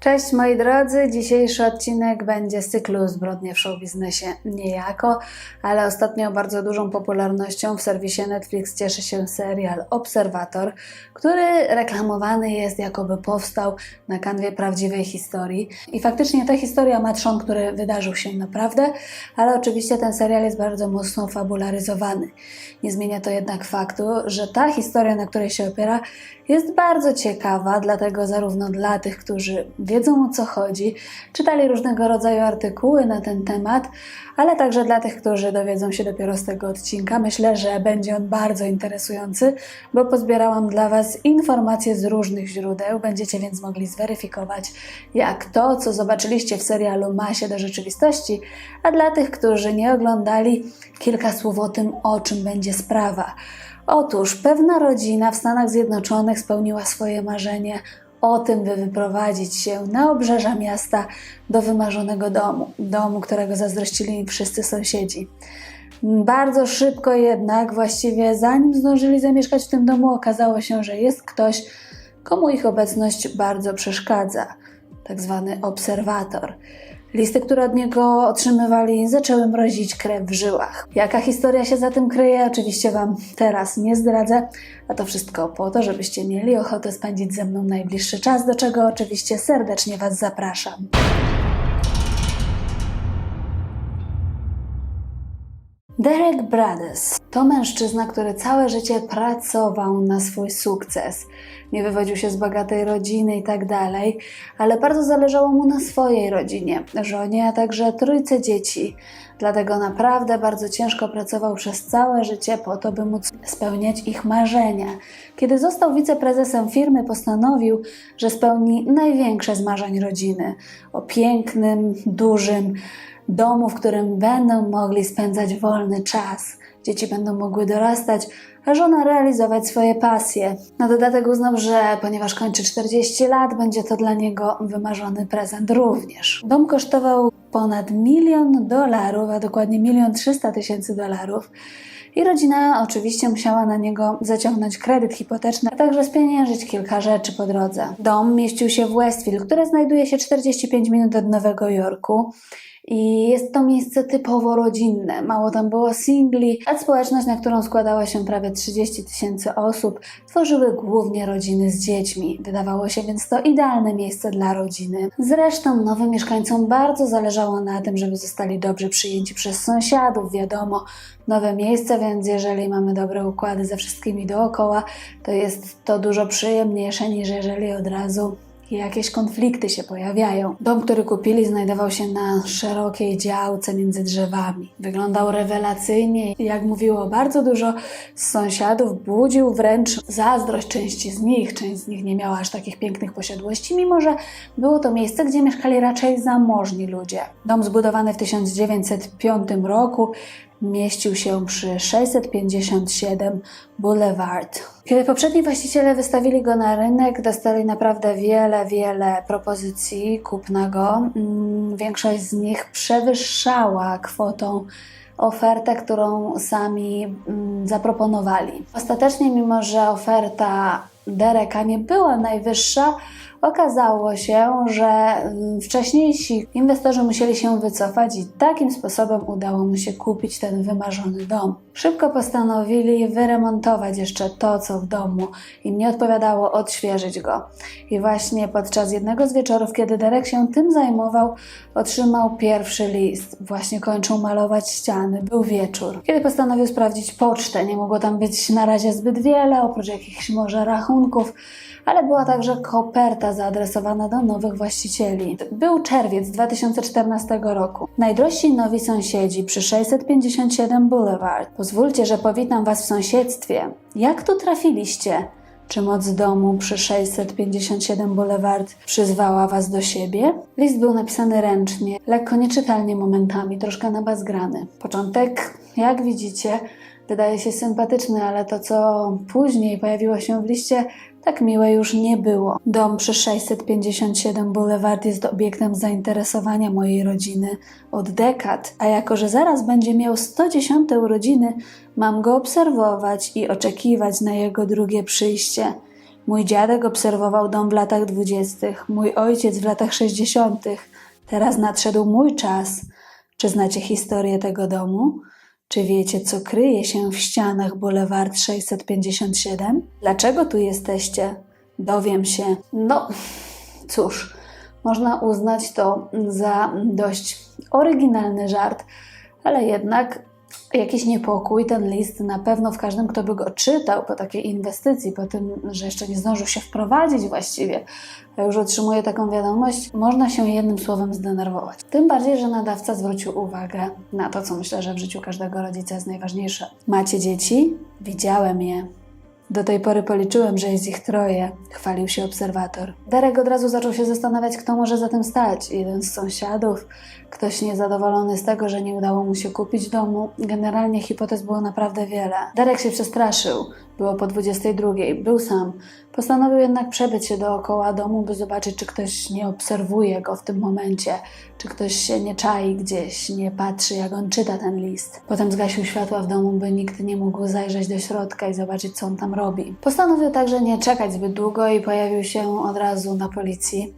Cześć moi drodzy, dzisiejszy odcinek będzie z cyklu Zbrodnie w showbiznesie niejako, ale ostatnio bardzo dużą popularnością w serwisie Netflix cieszy się serial Obserwator, który reklamowany jest jakoby powstał na kanwie prawdziwej historii. I faktycznie ta historia ma trzon, który wydarzył się naprawdę, ale oczywiście ten serial jest bardzo mocno fabularyzowany. Nie zmienia to jednak faktu, że ta historia, na której się opiera, jest bardzo ciekawa, dlatego zarówno dla tych, którzy wiedzą o co chodzi, czytali różnego rodzaju artykuły na ten temat, ale także dla tych, którzy dowiedzą się dopiero z tego odcinka. Myślę, że będzie on bardzo interesujący, bo pozbierałam dla Was informacje z różnych źródeł. Będziecie więc mogli zweryfikować, jak to, co zobaczyliście w serialu, ma się do rzeczywistości, a dla tych, którzy nie oglądali, kilka słów o tym, o czym będzie sprawa. Otóż pewna rodzina w Stanach Zjednoczonych spełniła swoje marzenie o tym, by wyprowadzić się na obrzeża miasta do wymarzonego domu, domu, którego zazdrościli wszyscy sąsiedzi. Bardzo szybko jednak, właściwie zanim zdążyli zamieszkać w tym domu, okazało się, że jest ktoś, komu ich obecność bardzo przeszkadza, tak zwany obserwator. Listy, które od niego otrzymywali, zaczęły mrozić krew w żyłach. Jaka historia się za tym kryje, oczywiście Wam teraz nie zdradzę, a to wszystko po to, żebyście mieli ochotę spędzić ze mną najbliższy czas, do czego oczywiście serdecznie Was zapraszam. Derek Brothers to mężczyzna, który całe życie pracował na swój sukces. Nie wywodził się z bogatej rodziny i tak dalej, ale bardzo zależało mu na swojej rodzinie, żonie, a także trójce dzieci. Dlatego naprawdę bardzo ciężko pracował przez całe życie po to, by móc spełniać ich marzenia. Kiedy został wiceprezesem firmy, postanowił, że spełni największe z marzeń rodziny o pięknym, dużym, domu, w którym będą mogli spędzać wolny czas. Dzieci będą mogły dorastać, żona realizować swoje pasje. Na dodatek uznał, że ponieważ kończy 40 lat, będzie to dla niego wymarzony prezent również. Dom kosztował ponad milion dolarów, a dokładnie milion trzysta tysięcy dolarów. I rodzina oczywiście musiała na niego zaciągnąć kredyt hipoteczny, a także spieniężyć kilka rzeczy po drodze. Dom mieścił się w Westfield, które znajduje się 45 minut od Nowego Jorku. I jest to miejsce typowo rodzinne. Mało tam było singli, a społeczność, na którą składała się prawie 30 tysięcy osób, tworzyły głównie rodziny z dziećmi. Wydawało się więc to idealne miejsce dla rodziny. Zresztą nowym mieszkańcom bardzo zależało na tym, żeby zostali dobrze przyjęci przez sąsiadów. Wiadomo, nowe miejsce, więc jeżeli mamy dobre układy ze wszystkimi dookoła, to jest to dużo przyjemniejsze niż jeżeli od razu jakieś konflikty się pojawiają. Dom, który kupili, znajdował się na szerokiej działce między drzewami. Wyglądał rewelacyjnie i jak mówiło bardzo dużo z sąsiadów, budził wręcz zazdrość części z nich. Część z nich nie miała aż takich pięknych posiadłości, mimo że było to miejsce, gdzie mieszkali raczej zamożni ludzie. Dom zbudowany w 1905 roku mieścił się przy 657 Boulevard. Kiedy poprzedni właściciele wystawili go na rynek, dostali naprawdę wiele, wiele propozycji kupna go. Mm, Większość z nich przewyższała kwotą ofertę, którą sami mm, zaproponowali. Ostatecznie, mimo że oferta Dereka nie była najwyższa, okazało się, że mm, wcześniejsi inwestorzy musieli się wycofać i takim sposobem udało mu się kupić ten wymarzony dom. Szybko postanowili wyremontować jeszcze to, co w domu im nie odpowiadało, odświeżyć go. I właśnie podczas jednego z wieczorów, kiedy Derek się tym zajmował, otrzymał pierwszy list. Właśnie kończył malować ściany. Był wieczór. Kiedy postanowił sprawdzić pocztę, nie mogło tam być na razie zbyt wiele, oprócz jakichś może rachunków, ale była także koperta zaadresowana do nowych właścicieli. Był czerwiec 2014 roku. Najdrożsi nowi sąsiedzi przy 657 Boulevard. Pozwólcie, że powitam Was w sąsiedztwie. Jak tu trafiliście? Czy moc domu przy 657 Boulevard przyzwała Was do siebie? List był napisany ręcznie, lekko nieczytelnie momentami, troszkę nabazgrany. Początek, jak widzicie, wydaje się sympatyczny, ale to, co później pojawiło się w liście, tak miłe już nie było. Dom przy 657 Boulevard jest obiektem zainteresowania mojej rodziny od dekad, a jako, że zaraz będzie miał 110 urodziny, mam go obserwować i oczekiwać na jego drugie przyjście. Mój dziadek obserwował dom w latach dwudziestych, mój ojciec w latach sześćdziesiątych. Teraz nadszedł mój czas. Czy znacie historię tego domu? Czy wiecie, co kryje się w ścianach Boulevard 657? Dlaczego tu jesteście? Dowiem się. No, cóż, można uznać to za dość oryginalny żart, ale jednak jakiś niepokój, ten list na pewno w każdym, kto by go czytał po takiej inwestycji, po tym, że jeszcze nie zdążył się wprowadzić właściwie, już otrzymuje taką wiadomość, można się jednym słowem zdenerwować. Tym bardziej, że nadawca zwrócił uwagę na to, co myślę, że w życiu każdego rodzica jest najważniejsze. Macie dzieci? Widziałem je. Do tej pory policzyłem, że jest ich troje, chwalił się obserwator. Darek od razu zaczął się zastanawiać, kto może za tym stać. Jeden z sąsiadów, ktoś niezadowolony z tego, że nie udało mu się kupić domu. Generalnie hipotez było naprawdę wiele. Darek się przestraszył. Było po 22. Był sam. Postanowił jednak przebyć się dookoła domu, by zobaczyć, czy ktoś nie obserwuje go w tym momencie, czy ktoś się nie czai gdzieś, nie patrzy, jak on czyta ten list. Potem zgasił światła w domu, by nikt nie mógł zajrzeć do środka i zobaczyć, co on tam robi. Postanowił także nie czekać zbyt długo i pojawił się od razu na policji,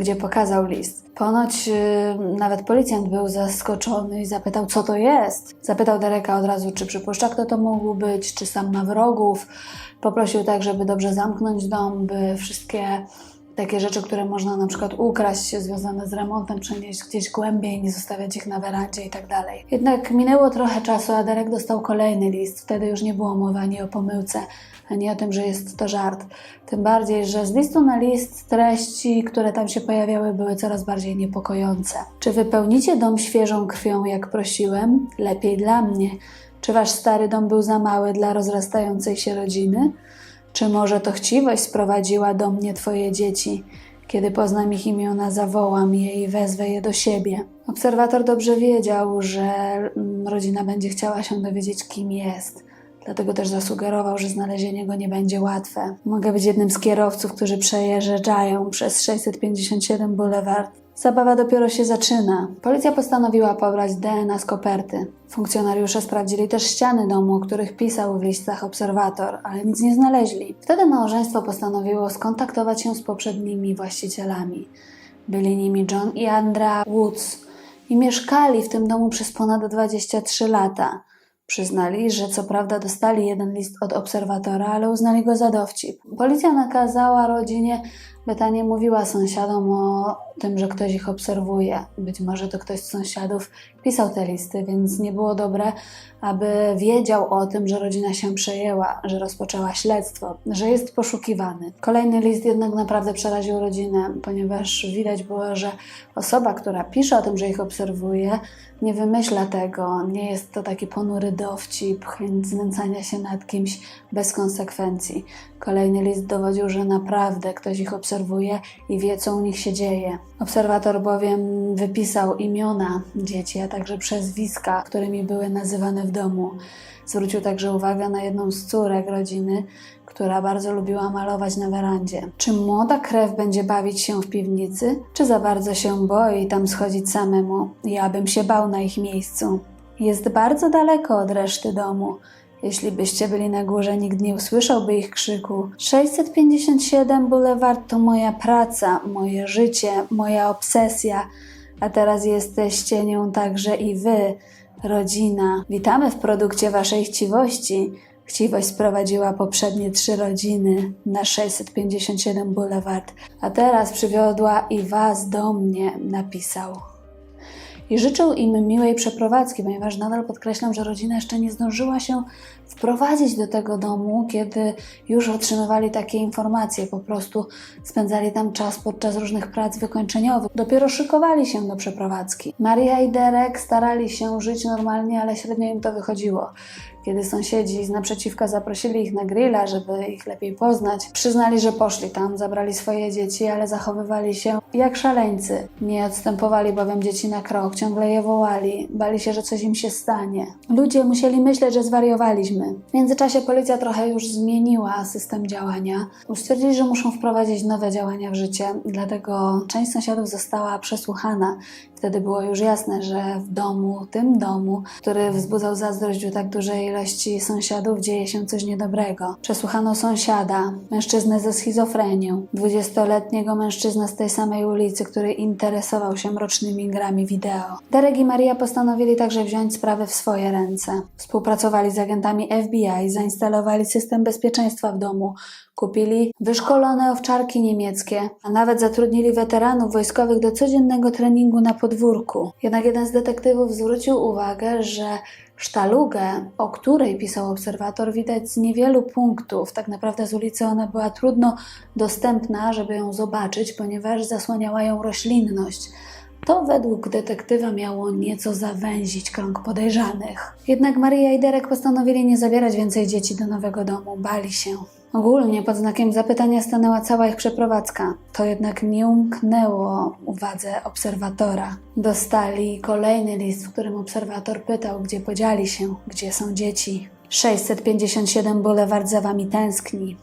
gdzie pokazał list. Ponoć yy, nawet policjant był zaskoczony i zapytał, co to jest. Zapytał Dereka od razu, czy przypuszcza, kto to mógł być, czy sam ma wrogów. Poprosił tak, żeby dobrze zamknąć dom, by wszystkie takie rzeczy, które można na przykład ukraść, związane z remontem, przenieść gdzieś głębiej, nie zostawiać ich na werandzie i tak dalej. Jednak minęło trochę czasu, a Derek dostał kolejny list. Wtedy już nie było mowy ani o pomyłce, ani o tym, że jest to żart. Tym bardziej, że z listu na list treści, które tam się pojawiały, były coraz bardziej niepokojące. Czy wypełnicie dom świeżą krwią, jak prosiłem? Lepiej dla mnie. Czy wasz stary dom był za mały dla rozrastającej się rodziny? Czy może to chciwość sprowadziła do mnie twoje dzieci? Kiedy poznam ich imiona, zawołam je i wezwę je do siebie. Obserwator dobrze wiedział, że mm, rodzina będzie chciała się dowiedzieć, kim jest. Dlatego też zasugerował, że znalezienie go nie będzie łatwe. Mogę być jednym z kierowców, którzy przejeżdżają przez 657 Boulevard. Zabawa dopiero się zaczyna. Policja postanowiła pobrać DNA z koperty. Funkcjonariusze sprawdzili też ściany domu, o których pisał w listach obserwator, ale nic nie znaleźli. Wtedy małżeństwo postanowiło skontaktować się z poprzednimi właścicielami. Byli nimi John i Andrea Woods i mieszkali w tym domu przez ponad 23 lata. Przyznali, że co prawda dostali jeden list od obserwatora, ale uznali go za dowcip. Policja nakazała rodzinie, by ta nie mówiła sąsiadom o tym, że ktoś ich obserwuje. Być może to ktoś z sąsiadów pisał te listy, więc nie było dobre, aby wiedział o tym, że rodzina się przejęła, że rozpoczęła śledztwo, że jest poszukiwany. Kolejny list jednak naprawdę przeraził rodzinę, ponieważ widać było, że osoba, która pisze o tym, że ich obserwuje, nie wymyśla tego, nie jest to taki ponury dowcip, chęć znęcania się nad kimś bez konsekwencji. Kolejny list dowodził, że naprawdę ktoś ich obserwuje i wie, co u nich się dzieje. Obserwator bowiem wypisał imiona dzieci, a także przezwiska, którymi były nazywane w domu. Zwrócił także uwagę na jedną z córek rodziny, która bardzo lubiła malować na werandzie. Czy młoda krew będzie bawić się w piwnicy, czy za bardzo się boi tam schodzić samemu? Ja bym się bał na ich miejscu. Jest bardzo daleko od reszty domu. Jeśli byście byli na górze, nikt nie usłyszałby ich krzyku. 657 Boulevard to moja praca, moje życie, moja obsesja, a teraz jesteście nią także i wy, rodzina. Witamy w produkcie waszej chciwości. Chciwość sprowadziła poprzednie trzy rodziny na 657 Boulevard, a teraz przywiodła i was do mnie, napisał i życzył im miłej przeprowadzki, ponieważ nadal podkreślam, że rodzina jeszcze nie zdążyła się wprowadzić do tego domu, kiedy już otrzymywali takie informacje. Po prostu spędzali tam czas podczas różnych prac wykończeniowych. Dopiero szykowali się do przeprowadzki. Maria i Derek starali się żyć normalnie, ale średnio im to wychodziło. Kiedy sąsiedzi z naprzeciwka zaprosili ich na grilla, żeby ich lepiej poznać, przyznali, że poszli tam, zabrali swoje dzieci, ale zachowywali się jak szaleńcy. Nie odstępowali bowiem dzieci na krok, ciągle je wołali, bali się, że coś im się stanie. Ludzie musieli myśleć, że zwariowaliśmy. W międzyczasie policja trochę już zmieniła system działania. Stwierdzili, że muszą wprowadzić nowe działania w życie, dlatego część sąsiadów została przesłuchana. Wtedy było już jasne, że w domu, tym domu, który wzbudzał zazdrość u tak dużej ilości sąsiadów, dzieje się coś niedobrego. Przesłuchano sąsiada, mężczyznę ze schizofrenią, 20-letniego mężczyznę z tej samej ulicy, który interesował się mrocznymi grami wideo. Derek i Maria postanowili także wziąć sprawę w swoje ręce. Współpracowali z agentami FBI, zainstalowali system bezpieczeństwa w domu, kupili wyszkolone owczarki niemieckie, a nawet zatrudnili weteranów wojskowych do codziennego treningu na podwórku. Jednak jeden z detektywów zwrócił uwagę, że sztalugę, o której pisał obserwator, widać z niewielu punktów. Tak naprawdę z ulicy ona była trudno dostępna, żeby ją zobaczyć, ponieważ zasłaniała ją roślinność. To według detektywa miało nieco zawęzić krąg podejrzanych. Jednak Maria i Derek postanowili nie zabierać więcej dzieci do nowego domu, bali się. Ogólnie pod znakiem zapytania stanęła cała ich przeprowadzka. To jednak nie umknęło uwadze obserwatora. Dostali kolejny list, w którym obserwator pytał, gdzie podzieli się, gdzie są dzieci. 657 Boulevard za wami tęskni.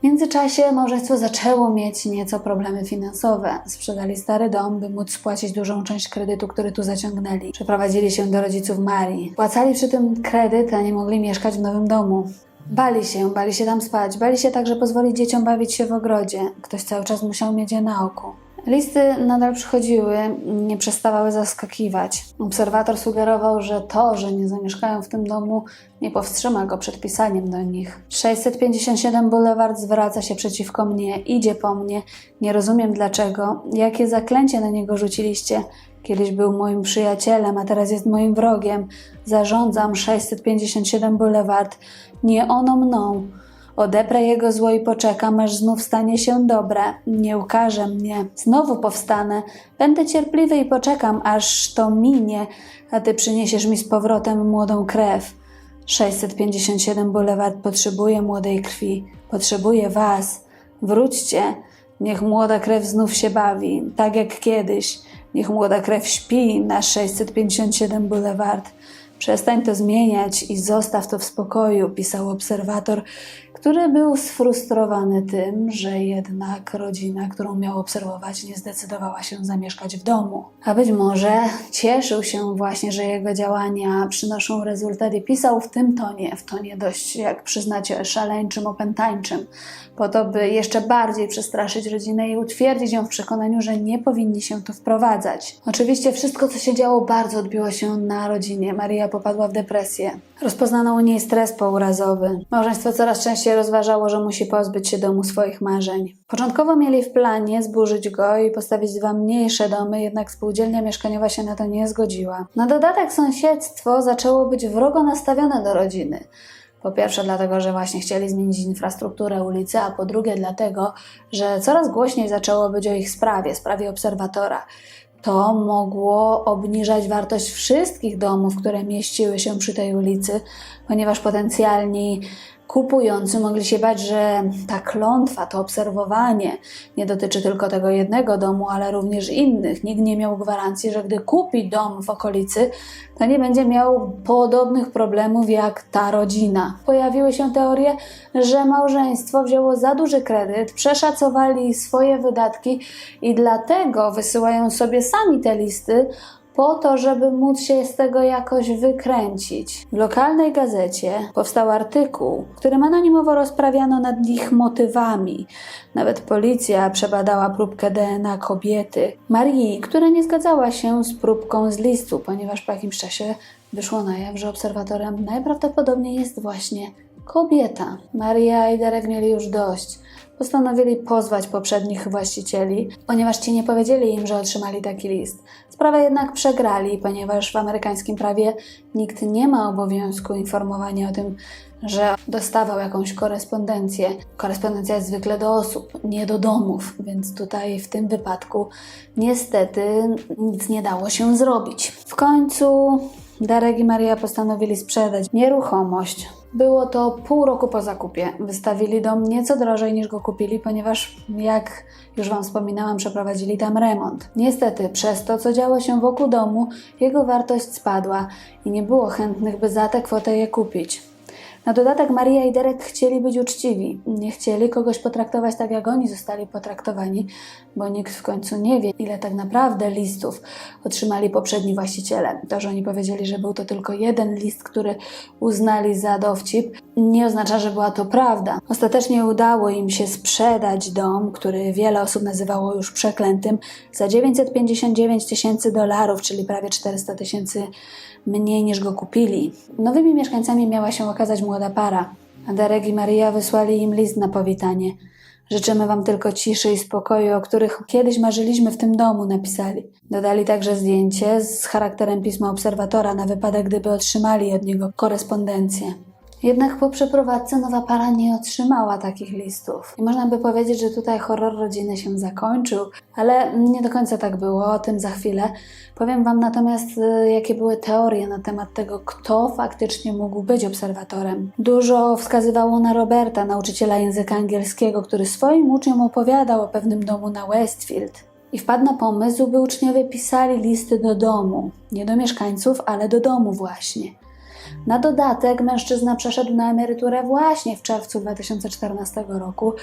W międzyczasie małżeństwo zaczęło mieć nieco problemy finansowe. Sprzedali stary dom, by móc spłacić dużą część kredytu, który tu zaciągnęli. Przeprowadzili się do rodziców Marii. Płacali przy tym kredyt, a nie mogli mieszkać w nowym domu. Bali się, bali się tam spać, bali się także pozwolić dzieciom bawić się w ogrodzie. Ktoś cały czas musiał mieć je na oku. Listy nadal przychodziły, nie przestawały zaskakiwać. Obserwator sugerował, że to, że nie zamieszkają w tym domu, nie powstrzyma go przed pisaniem do nich. 657 Boulevard zwraca się przeciwko mnie, idzie po mnie. Nie rozumiem dlaczego. Jakie zaklęcie na niego rzuciliście? Kiedyś był moim przyjacielem, a teraz jest moim wrogiem. Zarządzam 657 Boulevard. Nie ono mną. Odeprę jego zło i poczekam, aż znów stanie się dobre. Nie ukaże mnie. Znowu powstanę. Będę cierpliwy i poczekam, aż to minie, a ty przyniesiesz mi z powrotem młodą krew. 657 Boulevard potrzebuje młodej krwi. Potrzebuje was. Wróćcie. Niech młoda krew znów się bawi, tak jak kiedyś. Niech młoda krew śpi na 657 Boulevard. Przestań to zmieniać i zostaw to w spokoju, pisał obserwator, który był sfrustrowany tym, że jednak rodzina, którą miał obserwować, nie zdecydowała się zamieszkać w domu. A być może cieszył się właśnie, że jego działania przynoszą rezultat i pisał w tym tonie, w tonie dość, jak przyznacie, szaleńczym, opętańczym, po to, by jeszcze bardziej przestraszyć rodzinę i utwierdzić ją w przekonaniu, że nie powinni się tu wprowadzać. Oczywiście wszystko, co się działo, bardzo odbiło się na rodzinie. Maria popadła w depresję. Rozpoznano u niej stres pourazowy. Małżeństwo coraz częściej rozważało, że musi pozbyć się domu swoich marzeń. Początkowo mieli w planie zburzyć go i postawić dwa mniejsze domy, jednak spółdzielnia mieszkaniowa się na to nie zgodziła. Na dodatek sąsiedztwo zaczęło być wrogo nastawione do rodziny. Po pierwsze dlatego, że właśnie chcieli zmienić infrastrukturę ulicy, a po drugie dlatego, że coraz głośniej zaczęło być o ich sprawie, sprawie obserwatora. To mogło obniżać wartość wszystkich domów, które mieściły się przy tej ulicy, ponieważ potencjalni kupujący mogli się bać, że ta klątwa, to obserwowanie nie dotyczy tylko tego jednego domu, ale również innych. Nikt nie miał gwarancji, że gdy kupi dom w okolicy, to nie będzie miał podobnych problemów jak ta rodzina. Pojawiły się teorie, że małżeństwo wzięło za duży kredyt, przeszacowali swoje wydatki i dlatego wysyłają sobie sami te listy, po to, żeby móc się z tego jakoś wykręcić. W lokalnej gazecie powstał artykuł, w którym anonimowo rozprawiano nad ich motywami. Nawet policja przebadała próbkę DNA kobiety, Marii, która nie zgadzała się z próbką z listu, ponieważ po jakimś czasie wyszło na jaw, że obserwatorem najprawdopodobniej jest właśnie kobieta. Maria i Derek mieli już dość postanowili pozwać poprzednich właścicieli, ponieważ ci nie powiedzieli im, że otrzymali taki list. Sprawę jednak przegrali, ponieważ w amerykańskim prawie nikt nie ma obowiązku informowania o tym, że dostawał jakąś korespondencję. Korespondencja jest zwykle do osób, nie do domów, więc tutaj w tym wypadku niestety nic nie dało się zrobić. W końcu Darek i Maria postanowili sprzedać nieruchomość. Było to pół roku po zakupie. Wystawili dom nieco drożej niż go kupili, ponieważ, jak już Wam wspominałam, przeprowadzili tam remont. Niestety, przez to, co działo się wokół domu, jego wartość spadła i nie było chętnych, by za tę kwotę je kupić. Na dodatek Maria i Derek chcieli być uczciwi. Nie chcieli kogoś potraktować tak, jak oni zostali potraktowani, bo nikt w końcu nie wie, ile tak naprawdę listów otrzymali poprzedni właściciele. To, że oni powiedzieli, że był to tylko jeden list, który uznali za dowcip, nie oznacza, że była to prawda. Ostatecznie udało im się sprzedać dom, który wiele osób nazywało już przeklętym, za 959 tysięcy dolarów, czyli prawie 400 tysięcy mniej niż go kupili. Nowymi mieszkańcami miała się okazać para, a Derek i Maria wysłali im list na powitanie. Życzymy Wam tylko ciszy i spokoju, o których kiedyś marzyliśmy w tym domu, napisali. Dodali także zdjęcie z charakterem pisma obserwatora na wypadek, gdyby otrzymali od niego korespondencję. Jednak po przeprowadzce nowa para nie otrzymała takich listów. I można by powiedzieć, że tutaj horror rodziny się zakończył, ale nie do końca tak było, o tym za chwilę. Powiem Wam natomiast, y, jakie były teorie na temat tego, kto faktycznie mógł być obserwatorem. Dużo wskazywało na Roberta, nauczyciela języka angielskiego, który swoim uczniom opowiadał o pewnym domu na Westfield. I wpadł na pomysł, by uczniowie pisali listy do domu. Nie do mieszkańców, ale do domu właśnie. Na dodatek mężczyzna przeszedł na emeryturę właśnie w czerwcu 2014 roku,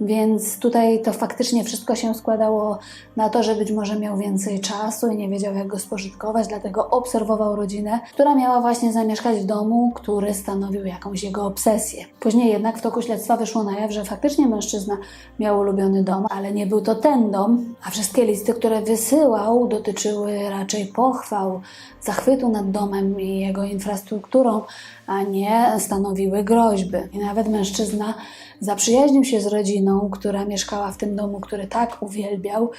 więc tutaj to faktycznie wszystko się składało na to, że być może miał więcej czasu i nie wiedział jak go spożytkować, dlatego obserwował rodzinę, która miała właśnie zamieszkać w domu, który stanowił jakąś jego obsesję. Później jednak w toku śledztwa wyszło na jaw, że faktycznie mężczyzna miał ulubiony dom, ale nie był to ten dom, a wszystkie listy, które wysyłał dotyczyły raczej pochwał, zachwytu nad domem i jego infrastrukturą, a nie stanowiły groźby. I nawet mężczyzna zaprzyjaźnił się z rodziną, która mieszkała w tym domu, który tak uwielbiał.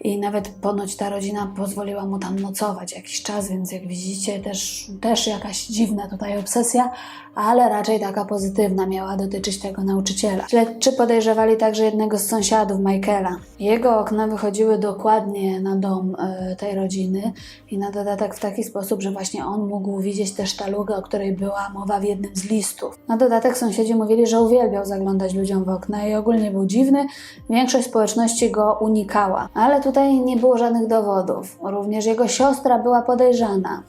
I nawet ponoć ta rodzina pozwoliła mu tam nocować jakiś czas, więc jak widzicie, też, też jakaś dziwna tutaj obsesja, ale raczej taka pozytywna miała dotyczyć tego nauczyciela. Śledczy podejrzewali także jednego z sąsiadów, Michaela. Jego okna wychodziły dokładnie na dom e, tej rodziny i na dodatek w taki sposób, że właśnie on mógł widzieć tę sztalugę, o której była mowa w jednym z listów. Na dodatek sąsiedzi mówili, że uwielbiał zaglądać ludziom w okna i ogólnie był dziwny. Większość społeczności go unikała, ale tutaj nie było żadnych dowodów. Również jego siostra była podejrzana.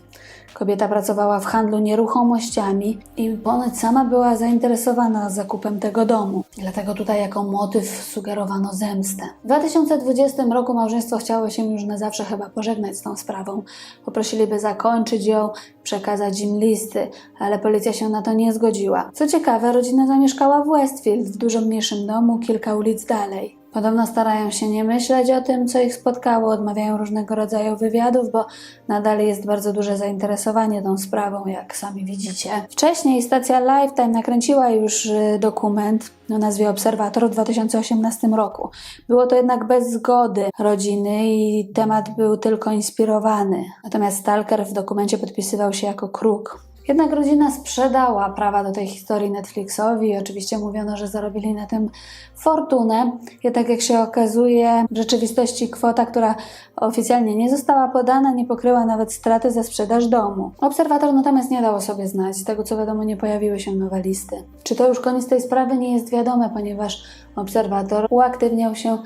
Kobieta pracowała w handlu nieruchomościami i ponoć sama była zainteresowana zakupem tego domu. Dlatego tutaj jako motyw sugerowano zemstę. W 2020 roku małżeństwo chciało się już na zawsze chyba pożegnać z tą sprawą. Poprosili, by zakończyć ją, przekazać im listy, ale policja się na to nie zgodziła. Co ciekawe, rodzina zamieszkała w Westfield, w dużo mniejszym domu, kilka ulic dalej. Podobno starają się nie myśleć o tym, co ich spotkało, odmawiają różnego rodzaju wywiadów, bo nadal jest bardzo duże zainteresowanie tą sprawą, jak sami widzicie. Wcześniej stacja Lifetime nakręciła już y, dokument o nazwie Obserwator w 2018 roku. Było to jednak bez zgody rodziny i temat był tylko inspirowany. Natomiast Stalker w dokumencie podpisywał się jako kruk. Jednak rodzina sprzedała prawa do tej historii Netflixowi oczywiście mówiono, że zarobili na tym fortunę. Jednak jak się okazuje, w rzeczywistości kwota, która oficjalnie nie została podana, nie pokryła nawet straty za sprzedaż domu. Obserwator natomiast nie dał sobie znać. Z tego co wiadomo, nie pojawiły się nowe listy. Czy to już koniec tej sprawy nie jest wiadome, ponieważ obserwator uaktywniał się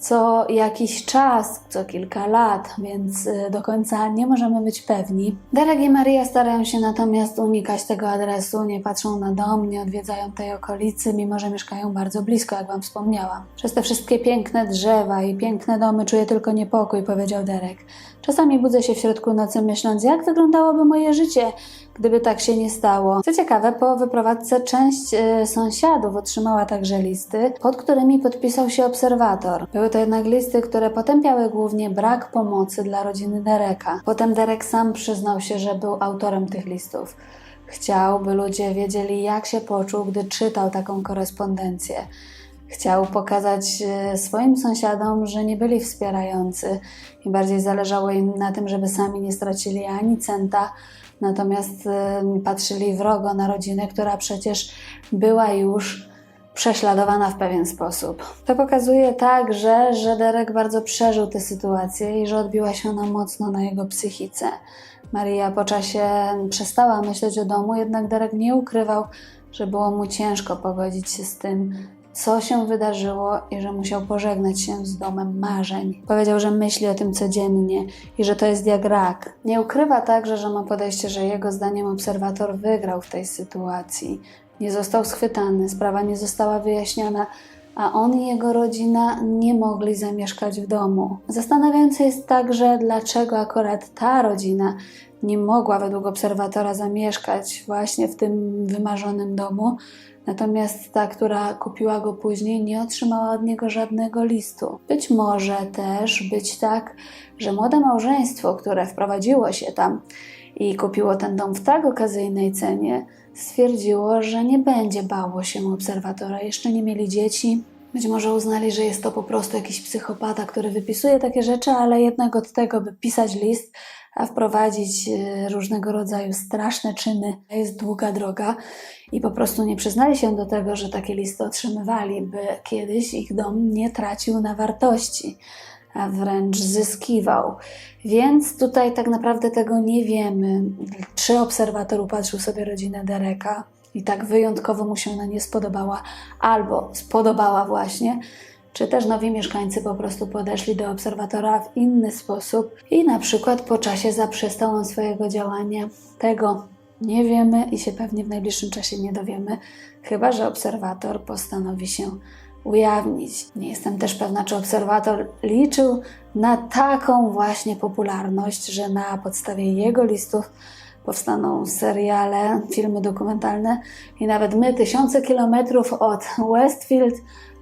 co jakiś czas, co kilka lat, więc y, do końca nie możemy być pewni. Derek i Maria starają się natomiast unikać tego adresu, nie patrzą na dom, nie odwiedzają tej okolicy, mimo że mieszkają bardzo blisko, jak Wam wspomniałam. Przez te wszystkie piękne drzewa i piękne domy czuję tylko niepokój, powiedział Derek. Czasami budzę się w środku nocy myśląc, jak wyglądałoby moje życie, gdyby tak się nie stało. Co ciekawe, po wyprowadzce część y, sąsiadów otrzymała także listy, pod którymi podpisał się obserwator. Były to jednak listy, które potępiały głównie brak pomocy dla rodziny Dereka. Potem Derek sam przyznał się, że był autorem tych listów. Chciał, by ludzie wiedzieli, jak się poczuł, gdy czytał taką korespondencję. Chciał pokazać e, swoim sąsiadom, że nie byli wspierający i bardziej zależało im na tym, żeby sami nie stracili ani centa, natomiast patrzyli wrogo na rodzinę, która przecież była już prześladowana w pewien sposób. To pokazuje także, że Derek bardzo przeżył tę sytuację i że odbiła się ona mocno na jego psychice. Maria po czasie przestała myśleć o domu, jednak Derek nie ukrywał, że było mu ciężko pogodzić się z tym, co się wydarzyło i że musiał pożegnać się z domem marzeń. Powiedział, że myśli o tym codziennie i że to jest jak rak. Nie ukrywa także, że ma podejście, że jego zdaniem obserwator wygrał w tej sytuacji. Nie został schwytany, sprawa nie została wyjaśniona, a on i jego rodzina nie mogli zamieszkać w domu. Zastanawiające jest także, dlaczego akurat ta rodzina nie mogła według obserwatora zamieszkać właśnie w tym wymarzonym domu, natomiast ta, która kupiła go później, nie otrzymała od niego żadnego listu. Być może też być tak, że młode małżeństwo, które wprowadziło się tam i kupiło ten dom w tak okazyjnej cenie, stwierdziło, że nie będzie bało się obserwatora. Jeszcze nie mieli dzieci. Być może uznali, że jest to po prostu jakiś psychopata, który wypisuje takie rzeczy, ale jednak od tego, by pisać list, a wprowadzić e, różnego rodzaju straszne czyny, jest długa droga. I po prostu nie przyznali się do tego, że takie listy otrzymywali, by kiedyś ich dom nie tracił na wartości a wręcz zyskiwał. Więc tutaj tak naprawdę tego nie wiemy, czy obserwator upatrzył sobie rodzinę Dereka i tak wyjątkowo mu się ona nie spodobała, albo spodobała właśnie, czy też nowi mieszkańcy po prostu podeszli do obserwatora w inny sposób i na przykład po czasie zaprzestał on swojego działania. Tego nie wiemy i się pewnie w najbliższym czasie nie dowiemy, chyba że obserwator postanowi się ujawnić. Nie jestem też pewna, czy obserwator liczył na taką właśnie popularność, że na podstawie jego listów powstaną seriale, filmy dokumentalne i nawet my, tysiące kilometrów od Westfield,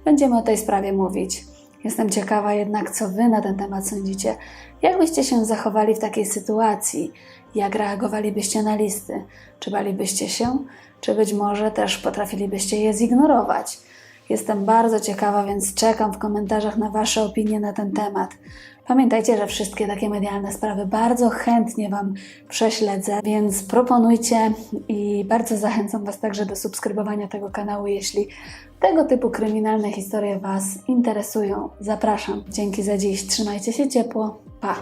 będziemy o tej sprawie mówić. Jestem ciekawa jednak, co Wy na ten temat sądzicie. Jak byście się zachowali w takiej sytuacji? Jak reagowalibyście na listy? Czy balibyście się? Czy być może też potrafilibyście je zignorować? Jestem bardzo ciekawa, więc czekam w komentarzach na Wasze opinie na ten temat. Pamiętajcie, że wszystkie takie medialne sprawy bardzo chętnie Wam prześledzę, więc proponujcie i bardzo zachęcam Was także do subskrybowania tego kanału, jeśli tego typu kryminalne historie Was interesują. Zapraszam. Dzięki za dziś. Trzymajcie się ciepło. Pa!